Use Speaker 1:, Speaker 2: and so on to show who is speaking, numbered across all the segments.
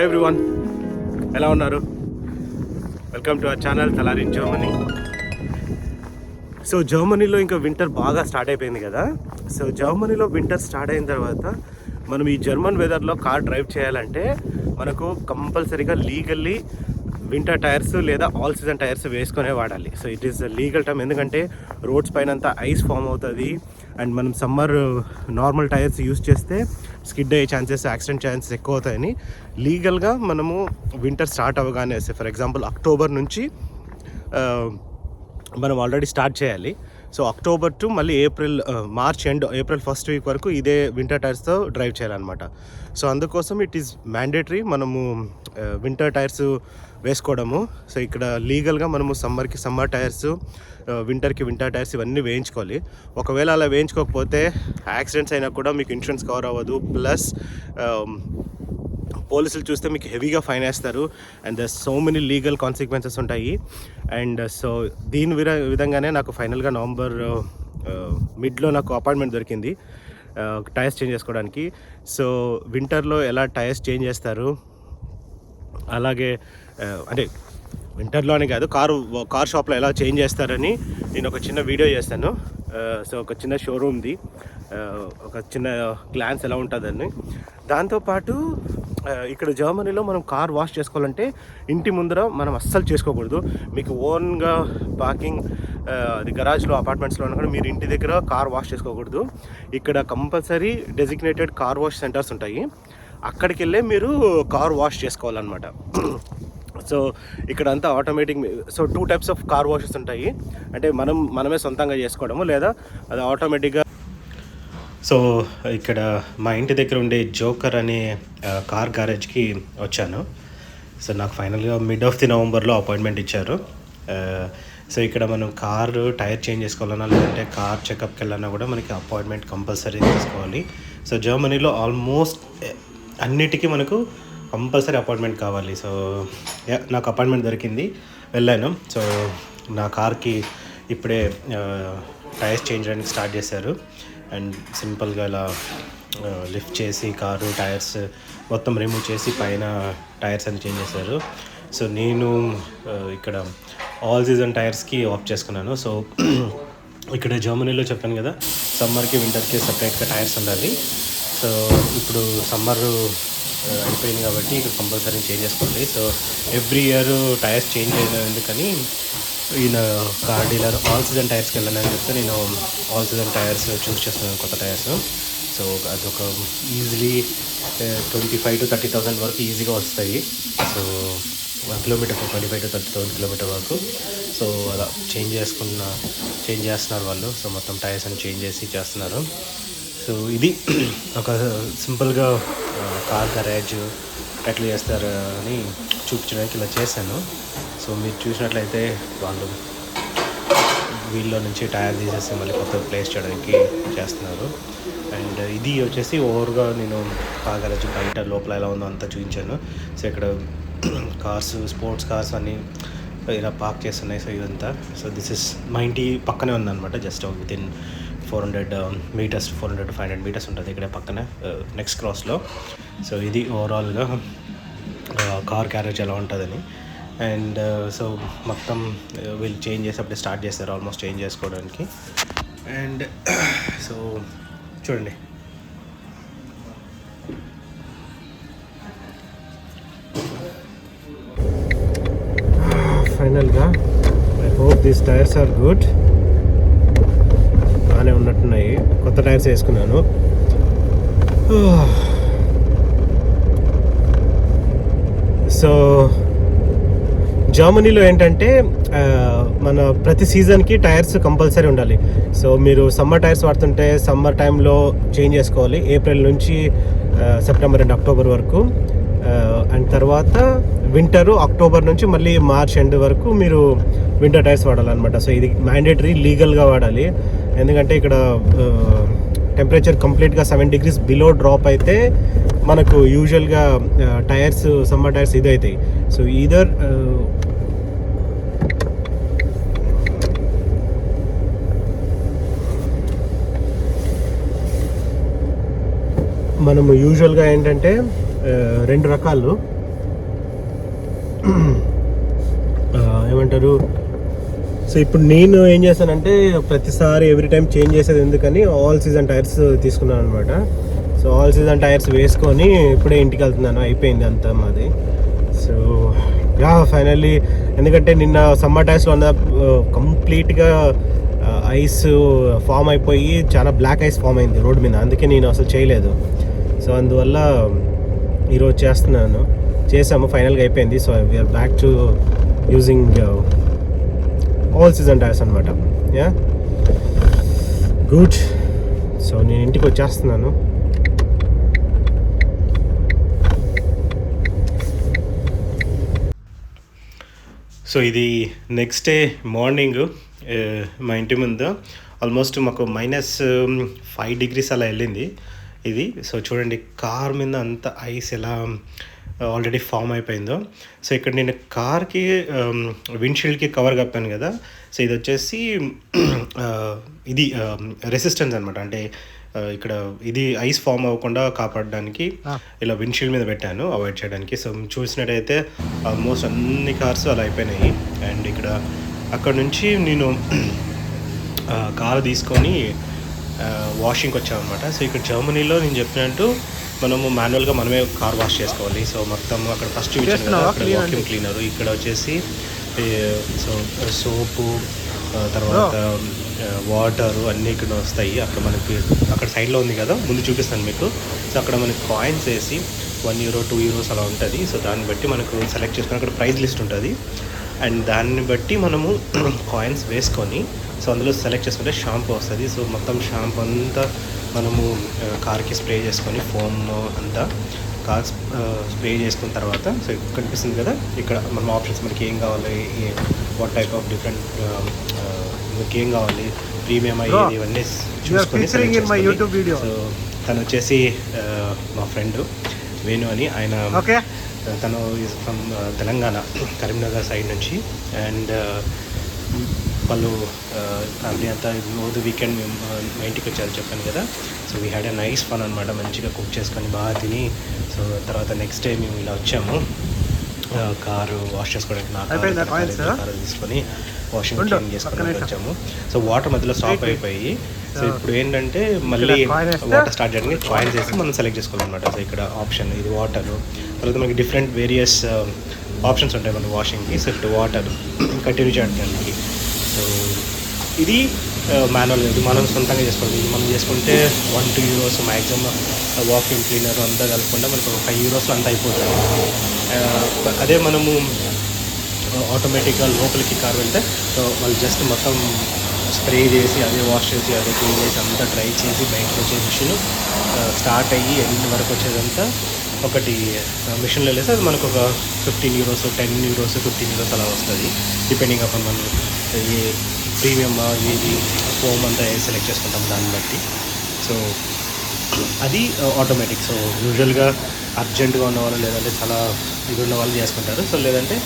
Speaker 1: Everyone ఎలా ఉన్నారు? Welcome to our channel Talari Germany so జర్మనీలో ఇంకా వింటర్ బాగా స్టార్ట్ అయిపోయింది కదా? సో జర్మనీలో వింటర్ స్టార్ట్ అయిన తర్వాత మనం ఈ జర్మన్ వెదర్లో కార్ డ్రైవ్ చేయాలంటే మనకు కంపల్సరీగా లీగల్లీ వింటర్ టైర్స్ లేదా ఆల్ సీజన్ టైర్స్ వేసుకునే వాడాలి. So it is legal time ఎందుకంటే రోడ్స్ పైన అంతా ఐస్ ఫామ్ అవుతుంది. అండ్ మనం సమ్మర్ నార్మల్ టైర్స్ యూస్ చేస్తే స్కిడ్ అయ్యే ఛాన్సెస్ యాక్సిడెంట్ ఛాన్సెస్ ఎక్కువ అవుతాయని లీగల్గా మనము వింటర్ స్టార్ట్ అవ్వగానే ఫర్ ఎగ్జాంపుల్ అక్టోబర్ నుంచి uh, మనం ఆల్రెడీ స్టార్ట్ చేయాలి. సో అక్టోబర్ టు మళ్ళీ April March end April first week వరకు ఇదే వింటర్ టైర్స్తో డ్రైవ్ చేయాలన్నమాట. సో అందుకోసం ఇట్ ఈస్ మ్యాండేటరీ మనము uh, వింటర్ టైర్స్ వేసుకోవడము. సో ఇక్కడ లీగల్గా మనము సమ్మర్కి సమ్మర్ టైర్స్ వింటర్కి వింటర్ టైర్స్ ఇవన్నీ వేయించుకోవాలి. ఒకవేళ అలా వేయించుకోకపోతే యాక్సిడెంట్స్ అయినా కూడా మీకు ఇన్సూరెన్స్ కవర్ అవ్వదు. ప్లస్ పోలీసులు చూస్తే మీకు హెవీగా ఫైన్ వేస్తారు. And the so many legal consequences ఉంటాయి. అండ్ సో దీని విర విధంగానే నాకు ఫైనల్గా నవంబర్ మిడ్లో నాకు అపాయింట్మెంట్ దొరికింది. టైర్స్ చేంజ్ చేసుకోవడానికి. సో వింటర్లో ఎలా టైర్స్ చేంజ్ చేస్తారు? అలాగే అంటే వింటర్లో అని కాదు కారు కార్ షాప్లో ఎలా చేంజ్ చేస్తారని నేను ఒక చిన్న వీడియో చేస్తాను. సో ఒక చిన్న షోరూమ్ది ఒక చిన్న గ్లాన్స్ ఎలా ఉంటుందని. దాంతోపాటు ఇక్కడ జర్మనీలో మనం కార్ వాష్ చేసుకోవాలంటే ఇంటి ముందర మనం అస్సలు చేసుకోకూడదు. మీకు ఓన్గా పార్కింగ్ అది గరాజ్లో అపార్ట్మెంట్స్లో ఉన్నా కూడా మీరు ఇంటి దగ్గర కార్ వాష్ చేసుకోకూడదు. ఇక్కడ compulsory designated car wash centres ఉంటాయి. అక్కడికి వెళ్ళే మీరు కార్ వాష్ చేసుకోవాలన్నమాట. సో ఇక్కడ అంతా automatic so two types of car washes ఉంటాయి. అంటే మనం మనమే సొంతంగా చేసుకోవడము లేదా అది ఆటోమేటిక్గా సో ఇక్కడ మా ఇంటి దగ్గర ఉండే జోకర్ అనే కార్ గ్యారేజ్కి వచ్చాను. సో నాకు ఫైనల్గా మిడ్ ఆఫ్ ది నవంబర్లో అపాయింట్మెంట్ ఇచ్చారు. సో ఇక్కడ మనం కారు టైర్ చేంజ్ చేసుకోవాలన్నా లేదంటే కార్ చెకప్కి వెళ్ళాలన్నా కూడా మనకి అపాయింట్మెంట్ కంపల్సరీ తీసుకోవాలి. సో జర్మనీలో ఆల్మోస్ట్ అన్నిటికీ మనకు కంపల్సరీ అపాయింట్మెంట్ కావాలి. సో యా, నాకు అపాయింట్మెంట్ దొరికింది. వెళ్ళాను. సో నా కార్కి ఇప్పుడే టైర్స్ చేంజ్ చేయడానికి స్టార్ట్ చేశారు. అండ్ సింపుల్గా ఇలా లిఫ్ట్ చేసి కారు టైర్స్ మొత్తం రిమూవ్ చేసి పైన టైర్స్ అని చేంజ్ చేశారు. సో నేను ఇక్కడ ఆల్ సీజన్ టైర్స్కి ఆఫ్ చేసుకున్నాను. సో ఇక్కడ జర్మనీలో చెప్పాను కదా సమ్మర్కి వింటర్కి సపరేట్గా టైర్స్ ఉండాలి. సో ఇప్పుడు సమ్మర్ అయిపోయింది కాబట్టి ఇక్కడ కంపల్సరీ చేంజ్ చేసుకోండి so every year tyres change అయినా ఎందుకని ఈయన కార్ డీలర్ ఆల్ సీజన్ టైర్స్కి వెళ్ళాను అని చెప్తే నేను ఆల్ సీజన్ టైర్స్ చూస్ చేస్తున్నాను కొత్త టైర్స్ సో అదొక easily twenty five to thirty thousand వరకు ఈజీగా వస్తాయి. So one kilometre twenty five to thirty thousand kilometre వరకు. సో అలా చేంజ్ చేసుకున్న చేంజ్ చేస్తున్నారు వాళ్ళు. సో మొత్తం టైర్స్ అని చేంజ్ చేసి చేస్తున్నారు. సో ఇది ఒక సింపుల్గా కార్ గరాజ్ ఎట్లా చేస్తారు అని చూపించడానికి ఇలా చేశాను. సో మీరు చూసినట్లయితే వాళ్ళు వీళ్ళలో నుంచి టైర్ తీసేసి మళ్ళీ కొత్త ప్లేస్ చేయడానికి చేస్తున్నారు. అండ్ ఇది వచ్చేసి ఓవర్గా నేను కార్ బయట లోపల ఎలా ఉందో అంతా చూపించాను. సో ఇక్కడ కార్స్ స్పోర్ట్స్ కార్స్ అన్నీ ఇలా పార్క్ చేస్తున్నాయి. సో ఇదంతా. సో దిస్ ఇస్ మా ఇంటి పక్కనే ఉందన్నమాట. Just within four hundred metres four hundred five hundred metres ఉంటుంది ఇక్కడ పక్కనే. నెక్స్ట్ క్రాస్లో సో ఇది ఓవరాల్గా కార్ క్యారేజ్ ఎలా ఉంటుందని. అండ్ సో uh, మొత్తం uh, వీళ్ళు చేంజ్ చేసి అప్పుడే స్టార్ట్ చేస్తారు. ఆల్మోస్ట్ చేంజ్ చేసుకోవడానికి. అండ్ సో చూడండి. ఫైనల్గా. I hope these tyres are good బాగానే ఉన్నట్టున్నాయి. కొత్త టైర్స్ వేసుకున్నాను. సో జర్మనీలో ఏంటంటే మన ప్రతి సీజన్కి టైర్స్ కంపల్సరీ ఉండాలి. సో మీరు సమ్మర్ టైర్స్ వాడుతుంటే సమ్మర్ టైంలో చేంజ్ చేసుకోవాలి. ఏప్రిల్ నుంచి సెప్టెంబర్ అండ్ అక్టోబర్ వరకు. అండ్ తర్వాత వింటరు అక్టోబర్ నుంచి మళ్ళీ మార్చ్ ఎండ్ వరకు మీరు వింటర్ టైర్స్ వాడాలన్నమాట. సో ఇది మ్యాండేటరీ లీగల్గా వాడాలి. ఎందుకంటే ఇక్కడ టెంపరేచర్ కంప్లీట్గా సెవెన్ డిగ్రీస్ బిలో డ్రాప్ అయితే మనకు యూజువల్గా టైర్స్ సమ్మర్ టైర్స్ ఇది అవుతాయి సో ఈదర్ మనము యూజువల్గా ఏంటంటే రెండు రకాలు. ఏమంటారు? సో ఇప్పుడు నేను ఏం చేశానంటే ప్రతిసారి ఎవ్రీ టైం చేంజ్ చేసేది ఎందుకని ఆల్ సీజన్ టైర్స్ తీసుకున్నాను అనమాట సో ఆల్ సీజన్ టైర్స్ వేసుకొని ఇప్పుడే ఇంటికి వెళ్తున్నాను అయిపోయింది అంతా మాది. సో యా ఫైనల్లీ ఎందుకంటే నిన్న సమ్మర్ టైర్స్లో ఉన్న కంప్లీట్గా ఐస్ ఫామ్ అయిపోయి చాలా బ్లాక్ ఐస్ ఫామ్ అయింది రోడ్ మీద. అందుకే నేను అసలు చేయలేదు. సో అందువల్ల ఈరోజు చేస్తున్నాను. చేసాము ఫైనల్గా అయిపోయింది. So we are back to using all season tyres అనమాట యా గుడ్ సో నేను ఇంటికి వచ్చేస్తున్నాను. సో ఇది నెక్స్ట్ డే మార్నింగ్ మా ఇంటి ముందు. ఆల్మోస్ట్ మాకు మైనస్ ఫైవ్ డిగ్రీస్ అలా వెళ్ళింది. ఇది. సో చూడండి కార్ మీద అంత ఐస్ ఎలా ఆల్రెడీ ఫామ్ అయిపోయిందో. సో ఇక్కడ నేను కార్కి విండ్షీల్డ్కి కవర్ కప్పాను కదా. సో ఇది వచ్చేసి ఇది రెసిస్టెన్స్ అనమాట అంటే ఇక్కడ ఇది ఐస్ ఫామ్ అవ్వకుండా కాపాడడానికి ఇలా విండ్షీల్డ్ మీద పెట్టాను అవాయిడ్ చేయడానికి. సో చూసినట్టయితే ఆల్మోస్ట్ అన్ని కార్స్ అలా అయిపోయినాయి. అండ్ ఇక్కడ అక్కడ నుంచి నేను కారు తీసుకొని వాషింగ్కి వచ్చామన్నమాట. సో ఇక్కడ జర్మనీలో నేను చెప్పినట్టు మనము మాన్యువల్గా మనమే కార్ వాష్ చేసుకోవాలి. సో మొత్తం అక్కడ ఫస్ట్? అక్కడ వాక్యూమ్ క్లీనర్ ఇక్కడ వచ్చేసి సో సోపు తర్వాత వాటర్ అన్నీ ఇక్కడ వస్తాయి. అక్కడ మనకి అక్కడ సైడ్లో ఉంది కదా ముందు చూపిస్తాను మీకు. సో అక్కడ మనకి కాయిన్స్ వేసి వన్ యూరో టూ యూరోస్ అలా ఉంటుంది. సో దాన్ని బట్టి మనకు సెలెక్ట్ చేసుకుని అక్కడ ప్రైస్ లిస్ట్ ఉంటుంది. అండ్ దాన్ని బట్టి మనము కాయిన్స్ వేసుకొని సో అందులో సెలెక్ట్ చేసుకుంటే షాంపూ వస్తుంది. సో మొత్తం షాంపూ అంతా మనము కార్కి స్ప్రే చేసుకొని ఫోమ్ అంతా కార్ స్ప్రే చేసుకున్న తర్వాత సో కనిపిస్తుంది కదా ఇక్కడ మనం ఆప్షన్స్ మనకి ఏం కావాలి వాట్ టైప్ ఆఫ్ డిఫరెంట్ మనకి ఏం కావాలి ప్రీమియం అయ్యేది ఇవన్నీ చూసుకొని. సో తను వచ్చేసి మా ఫ్రెండ్ వేణు అని. ఆయన తను ఫ్రమ్ తెలంగాణ కరీంనగర్ సైడ్ నుంచి. అండ్ వాళ్ళు ఫ్యామిలీ అంతా రోజు వీకెండ్ మేము మా ఇంటికి వచ్చారు చెప్పాను కదా. So we had a nice fun అనమాట మంచిగా కుక్ చేసుకొని బాగా తిని సో తర్వాత నెక్స్ట్ డే మేము ఇలా వచ్చాము. కారు వాష్ చేసుకోవడానికి నా కారు తీసుకొని వాషింగ్ క్లీన్ చేసుకోవడానికి. వచ్చాము. సో వాటర్ మధ్యలో స్టాప్. అయిపోయి సో ఇప్పుడు ఏంటంటే మళ్ళీ వాటర్ స్టార్ట్ చేయడానికి కాయిన్స్ వేసి మనం సెలెక్ట్ చేసుకోవాలన్నమాట. సో ఇక్కడ ఆప్షన్ ఇది వాటర్ తర్వాత మనకి డిఫరెంట్ వేరియస్ ఆప్షన్స్ ఉంటాయి మన వాషింగ్కి సో ఇప్పుడు వాటర్ కంటిన్యూ చేయడానికి ఇది మాన్యువల్ ఇది. మనం సొంతంగా చేసుకోవాలి. ఇది మనం చేసుకుంటే one two euros maximum walking cleaner అంతా కలపకుండా మనకు ఒక ఫైవ్ యూరోస్లో అంతా అయిపోతుంది. అదే మనము ఆటోమేటిక్గా లోపలికి కార్ వెళ్తే సో వాళ్ళు జస్ట్ మొత్తం స్ప్రే చేసి అదే వాష్ చేసి అదే క్లీన్ చేసి అంతా డ్రై చేసి బయటకు వచ్చే మిషన్ స్టార్ట్ అయ్యి ఎండ్ వరకు వచ్చేదంతా ఒకటి మిషన్లో వెళ్ళేసి అది మనకు ఒక fifteen euros ten euros fifteen euros అలా వస్తుంది. డిపెండింగ్ అపాన్ మనం ఏ ప్రీమియం ఇది ఫోమ్ అంతా సెలెక్ట్ చేసుకుంటాం దాన్ని బట్టి. సో అది ఆటోమేటిక్ సో యూజువల్గా అర్జెంటుగా ఉన్న వాళ్ళు లేదంటే చాలా ఇది ఉన్న వాళ్ళు చేసుకుంటారు. సో లేదంటే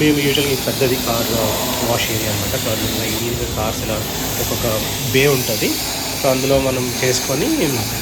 Speaker 1: మేము యూజువల్గా పెద్దది కార్ వాష్ ఏరియా అనమాట సో అందులో ఈజీగా కార్స్ ఇలా ఒక్కొక్క బే ఉంటుంది. సో అందులో మనం చేసుకొని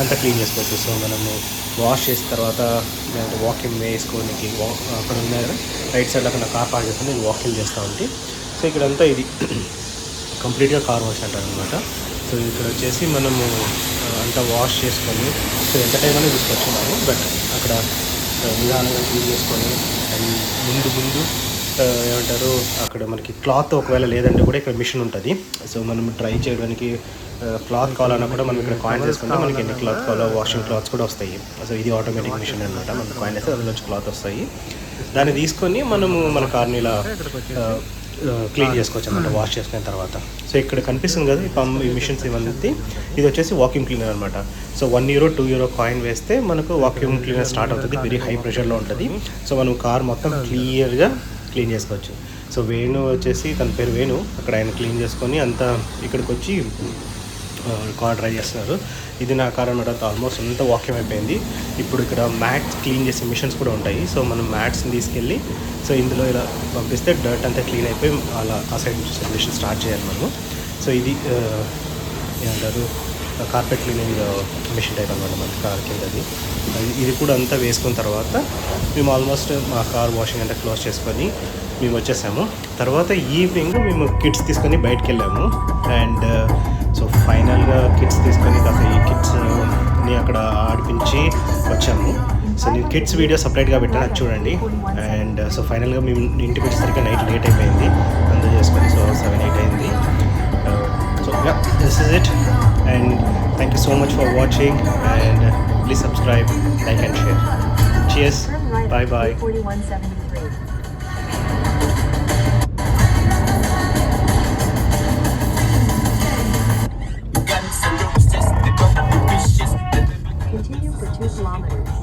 Speaker 1: అంతా క్లీన్ చేసుకోవచ్చు. సో మనము వాష్ చేసిన తర్వాత లేదంటే వాకింగ్ వేసుకోనికి వా అక్కడ ఉన్న రైట్ సైడ్ అక్కడ కార్ పార్క్ చేసుకొని వాకింగ్ చేస్తూ ఉంటే. సో ఇక్కడంతా ఇది. కంప్లీట్గా కార్ వాష్ అంటారు అనమాట సో ఇక్కడ వచ్చేసి మనము అంతా వాష్ చేసుకొని సో ఎంత టైం అనేది తీసుకొచ్చున్నాము. బట్ అక్కడ నిదానంగా క్లీన్ చేసుకొని అండ్ ముందు ముందు ఏమంటారు అక్కడ మనకి క్లాత్ ఒకవేళ లేదంటే కూడా ఇక్కడ మిషన్ ఉంటుంది. సో మనం డ్రై చేయడానికి క్లాత్ కావాలన్నా కూడా మనం ఇక్కడ కాయిన్ చేసుకుంటే మనకి ఎన్ని క్లాత్ కావాలో వాషింగ్ క్లాత్స్ కూడా వస్తాయి. సో ఇది ఆటోమేటిక్ మిషన్ అనమాట మనం కాయిన్ వేస్తే అందులో క్లాత్ వస్తాయి. దాన్ని తీసుకొని మనము మన కార్ని ఇలా క్లీన్ చేసుకోవచ్చు అనమాట వాష్ చేసుకున్న తర్వాత. సో ఇక్కడ కనిపిస్తుంది కదా ఈ పంప్ ఈ మిషన్స్ ఇవన్నీ. ఇది వచ్చేసి వాక్యూమ్ క్లీనర్ అనమాట so one euro two euro coin వేస్తే మనకు వాక్యూమ్ క్లీనర్ స్టార్ట్ అవుతుంది వెరీ హై ప్రెషర్లో ఉంటుంది. సో మనం కార్ మొత్తం క్లియర్గా క్లీన్ చేసుకోవచ్చు. సో వేణు వచ్చేసి తన పేరు వేణు. అక్కడ ఆయన క్లీన్ చేసుకొని అంతా ఇక్కడికి వచ్చి కార్ డ్రై చేస్తున్నారు. ఇది నా కార్ అనమాట ఆల్మోస్ట్ అంతా వాక్యం అయిపోయింది ఇప్పుడు ఇక్కడ మ్యాట్స్ క్లీన్ చేసే మిషన్స్ కూడా ఉంటాయి. సో మనం మ్యాట్స్ని తీసుకెళ్ళి సో ఇందులో ఇలా పంపిస్తే డర్ట్ అంతా క్లీన్ అయిపోయి అలా ఆ సైడ్ మిషన్ స్టార్ట్ చేయాలి మనము. సో ఇది ఏమంటారు కార్పెట్ క్లీనింగ్ మిషన్ టైప్ అనమాట మన కార్ కిందది అది. ఇది కూడా అంతా వేసుకున్న తర్వాత మేము ఆల్మోస్ట్ మా కార్ వాషింగ్ అంతా క్లోజ్ చేసుకొని మేము వచ్చేసాము. తర్వాత ఈవినింగ్ మేము కిడ్స్ తీసుకొని బయటకు వెళ్ళాము. అండ్ సో ఫైనల్గా కిడ్స్ తీసుకొని కాస్త ఈ కిడ్స్ని అక్కడ ఆడిపించి వచ్చాము. సో నేను కిడ్స్ వీడియో సపరేట్గా పెట్టాను అది చూడండి. అండ్ సో ఫైనల్గా మేము ఇంటికి వచ్చేసరికి నైట్ లేట్ అయిపోయింది. అందరూ చేసుకొని సో సెవెన్ ఎయిట్ అయింది. So this is it and thank you so much for watching and please subscribe like and share
Speaker 2: cheers
Speaker 1: bye bye
Speaker 2: two kilometers.